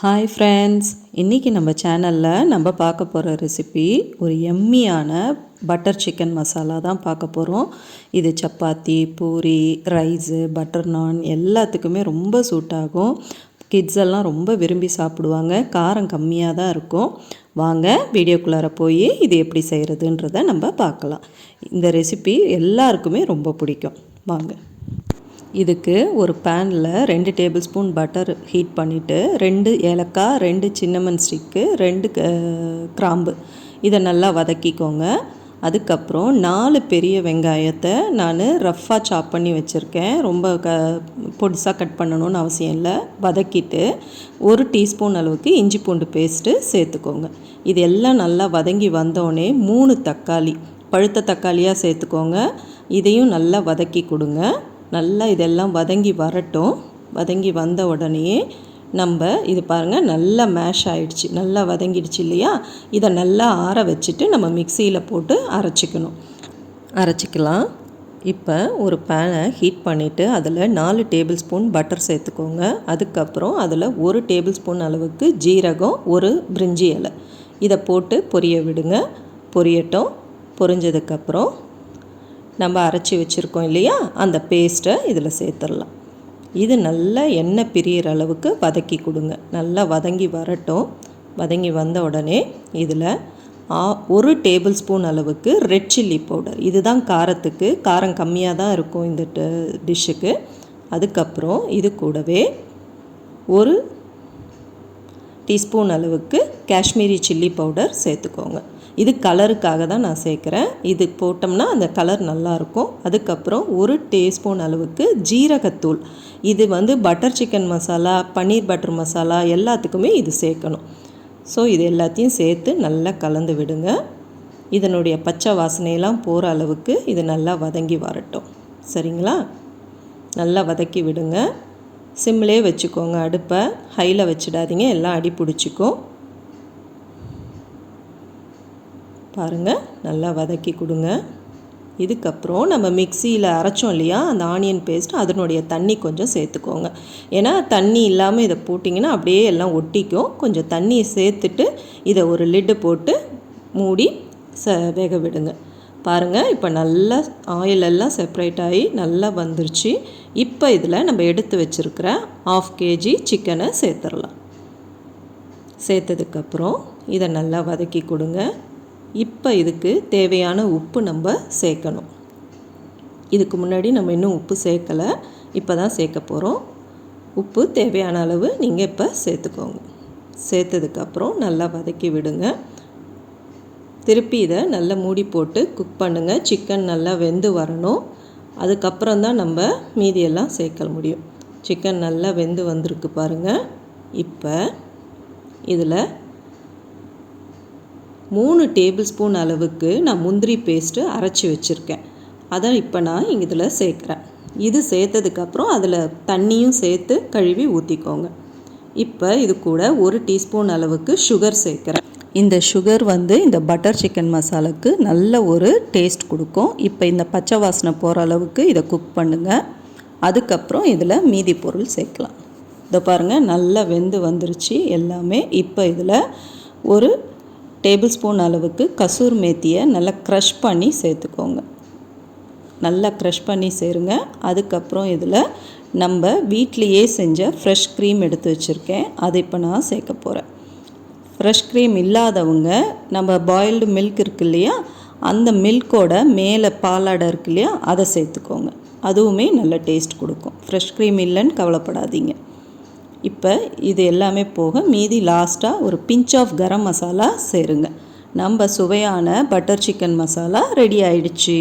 Hi friends இன்றைக்கி நம்ம சேனலில் நம்ம பார்க்க போகிற ரெசிபி ஒரு எம்மியான பட்டர் சிக்கன் மசாலா தான் பார்க்க போகிறோம் இது சப்பாத்தி பூரி ரைஸு பட்டர் நான் எல்லாத்துக்குமே ரொம்ப சூட் ஆகும். கிட்ஸ் எல்லாம் ரொம்ப விரும்பி சாப்பிடுவாங்க. காரம் கம்மியாக தான் இருக்கும். வாங்க வீடியோக்குள்ளார போய் இது எப்படி செய்கிறதுன்றதை நம்ம பார்க்கலாம். இந்த ரெசிபி எல்லாருக்குமே ரொம்ப பிடிக்கும். வாங்க. இதுக்கு ஒரு பேனில் ரெண்டு டேபிள் ஸ்பூன் பட்டர் ஹீட் பண்ணிவிட்டு ரெண்டு ஏலக்காய் ரெண்டு சின்னமன் ஸ்டிக்கு ரெண்டு கிராம்பு. இதை நல்லா வதக்கிக்கோங்க. அதுக்கப்புறம் நாலு பெரிய வெங்காயத்தை நான் ரஃப்பாக சாப் பண்ணி வச்சுருக்கேன். ரொம்ப க பொடிசாக கட் பண்ணணும்னு அவசியம் இல்லை. வதக்கிட்டு ஒரு டீஸ்பூன் அளவுக்கு இஞ்சி பூண்டு பேஸ்ட்டு சேர்த்துக்கோங்க. இது எல்லாம் நல்லா வதங்கி வந்தோடனே மூணு தக்காளி பழுத்த தக்காளியாக சேர்த்துக்கோங்க. இதையும் நல்லா வதக்கி கொடுங்க. நல்லா இதெல்லாம் வதங்கி வரட்டும். வதங்கி வந்த உடனே நம்ம இது பாருங்கள் நல்லா மேஷ் ஆகிடுச்சு நல்லா வதங்கிடுச்சு இல்லையா? இதை நல்லா ஆற வச்சுட்டு நம்ம மிக்சியில் போட்டு அரைச்சிக்கணும். அரைச்சிக்கலாம். இப்போ ஒரு பேனை ஹீட் பண்ணிவிட்டு அதில் நாலு டேபிள் ஸ்பூன் பட்டர் சேர்த்துக்கோங்க. அதுக்கப்புறம் அதில் ஒரு டேபிள் ஸ்பூன் அளவுக்கு ஜீரகம் ஒரு பிரிஞ்சி இலை. இதை போட்டு பொரிய விடுங்க. பொரியட்டும். பொரிஞ்சதுக்கப்புறம் நம்ம அரைச்சி வச்சுருக்கோம் இல்லையா? அந்த பேஸ்ட்டை இதில் சேர்த்துடலாம். இது நல்லா எண்ணெய் பிரியிற அளவுக்கு வதக்கி கொடுங்க. நல்லா வதங்கி வரட்டும். வதங்கி வந்த உடனே இதில் ஒரு டேபிள் ஸ்பூன் அளவுக்கு ரெட் சில்லி பவுடர் இதுதான் காரத்துக்கு காரம் கம்மியாக தான் இருக்கும் இந்த டிஷ்ஷுக்கு அதுக்கப்புறம் இது கூடவே ஒரு டீஸ்பூன் அளவுக்கு காஷ்மீரி சில்லி பவுடர் சேர்த்துக்கோங்க. இது கலருக்காக தான் நான் சேர்க்குறேன். இது போட்டோம்னா அந்த கலர் நல்லாயிருக்கும். அதுக்கப்புறம் ஒரு டேஸ்பூன் அளவுக்கு ஜீரகத்தூள். இது வந்து butter chicken masala paneer butter masala எல்லாத்துக்குமே இது சேர்க்கணும். ஸோ இது எல்லாத்தையும் சேர்த்து நல்லா கலந்து விடுங்க. இதனுடைய பச்சை வாசனையெல்லாம் போகிற அளவுக்கு இது நல்லா வதங்கி வரட்டும். சரிங்களா? நல்லா வதக்கி விடுங்க. சிம்லே வச்சுக்கோங்க அடுப்பை. ஹையில் வச்சிடாதீங்க. எல்லாம் அடி பிடிச்சிக்கும் பாருங்கள் நல்லா வதக்கி கொடுங்க. இதுக்கப்புறம் நம்ம மிக்சியில் அரைச்சோம் இல்லையா அந்த ஆனியன் பேஸ்ட் அதனுடைய தண்ணி கொஞ்சம் சேர்த்துக்கோங்க. ஏன்னா தண்ணி இல்லாமல் இதை போட்டிங்கன்னா அப்படியே எல்லாம் ஒட்டிக்கும். கொஞ்சம் தண்ணியை சேர்த்துட்டு இதை ஒரு லிட்டு போட்டு மூடி ச வேக விடுங்க. பாருங்கள் இப்போ நல்லா ஆயிலெல்லாம் செப்ரேட் ஆகி நல்லா வந்துருச்சு. இப்போ இதில் நம்ம எடுத்து வச்சுருக்கிற ஆஃப் கேஜி சிக்கனை சேர்த்துடலாம். சேர்த்ததுக்கப்புறம் இதை நல்லா வதக்கி கொடுங்க. இப்போ இதுக்கு தேவையான உப்பு நம்ம சேர்க்கணும். இதுக்கு முன்னாடி நம்ம இன்னும் உப்பு சேர்க்கலை. இப்போ தான் சேர்க்க போகிறோம். உப்பு தேவையான அளவு நீங்கள் இப்போ சேர்த்துக்கோங்க. சேர்த்ததுக்கப்புறம் நல்லா வதக்கி விடுங்க. திருப்பி இதை நல்லா மூடி போட்டு குக் பண்ணுங்கள் சிக்கன் நல்லா வெந்து வரணும். அதுக்கப்புறம் தான் நம்ம மீதியெல்லாம் சேர்க்க முடியும். சிக்கன் நல்லா வெந்து வந்திருக்கு பாருங்கள் இப்போ இதில் மூணு டேபிள் ஸ்பூன் அளவுக்கு நான் முந்திரி பேஸ்ட்டு அரைச்சி வச்சுருக்கேன். அதை இப்போ நான் இங்கே இதில் சேர்க்குறேன். இது சேர்த்ததுக்கப்புறம் அதில் தண்ணியும் சேர்த்து கழுவி ஊற்றிக்கோங்க. இப்போ இது கூட ஒரு டீஸ்பூன் அளவுக்கு சுகர் சேர்க்குறேன். இந்த சுகர் வந்து இந்த பட்டர் சிக்கன் மசாலாவுக்கு நல்ல ஒரு டேஸ்ட் கொடுக்கும். இப்போ இந்த பச்சை வாசனை போகிற அளவுக்கு இதை குக் பண்ணுங்கள் அதுக்கப்புறம் இதில் மீதி பொருள் சேர்க்கலாம். இதை பாருங்கள் நல்லா வெந்து வந்துருச்சு. எல்லாமே இப்போ இதில் ஒரு டேபிள் ஸ்பூன் அளவுக்கு கசூர் மேத்தியை நல்லா க்ரஷ் பண்ணி சேர்த்துக்கோங்க. நல்லா க்ரஷ் பண்ணி சேருங்க. அதுக்கப்புறம் இதில் நம்ம வீட்லேயே செஞ்ச ஃப்ரெஷ் க்ரீம் எடுத்து வச்சுருக்கேன். அதை இப்போ நான் சேர்க்க போகிறேன் ஃப்ரெஷ் க்ரீம் இல்லாதவங்க நம்ம பாயில்டு மில்க் இருக்கு இல்லையா அந்த மில்கோட மேலே பாலாடை இருக்கு இல்லையா அதை சேர்த்துக்கோங்க. அதுவுமே நல்ல டேஸ்ட் கொடுக்கும். ஃப்ரெஷ் க்ரீம் இல்லைன்னு கவலைப்படாதீங்க. இப்போ இது எல்லாமே போக மீதி லாஸ்ட்டாக ஒரு பிஞ்ச் ஆஃப் கரம் மசாலா சேருங்க. நம்ம சுவையான பட்டர் சிக்கன் மசாலா ரெடி ஆயிடுச்சு.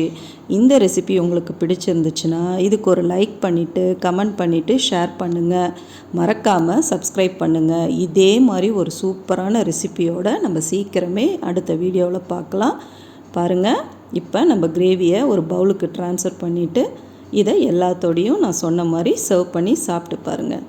இந்த ரெசிபி உங்களுக்கு பிடிச்சிருந்துச்சுன்னா இதுக்கு ஒரு லைக் பண்ணிவிட்டு கமெண்ட் பண்ணிவிட்டு ஷேர் பண்ணுங்கள் மறக்காமல் சப்ஸ்கிரைப் பண்ணுங்கள் இதே மாதிரி ஒரு சூப்பரான ரெசிபியோடு நம்ம சீக்கிரமே அடுத்த வீடியோவில் பார்க்கலாம். பாருங்கள் இப்போ நம்ம கிரேவியை ஒரு பவுலுக்கு ட்ரான்ஸ்ஃபர் பண்ணிவிட்டு இதை எல்லாத்தோடையும் நான் சொன்ன மாதிரி சர்வ் பண்ணி சாப்பிட்டு பாருங்கள்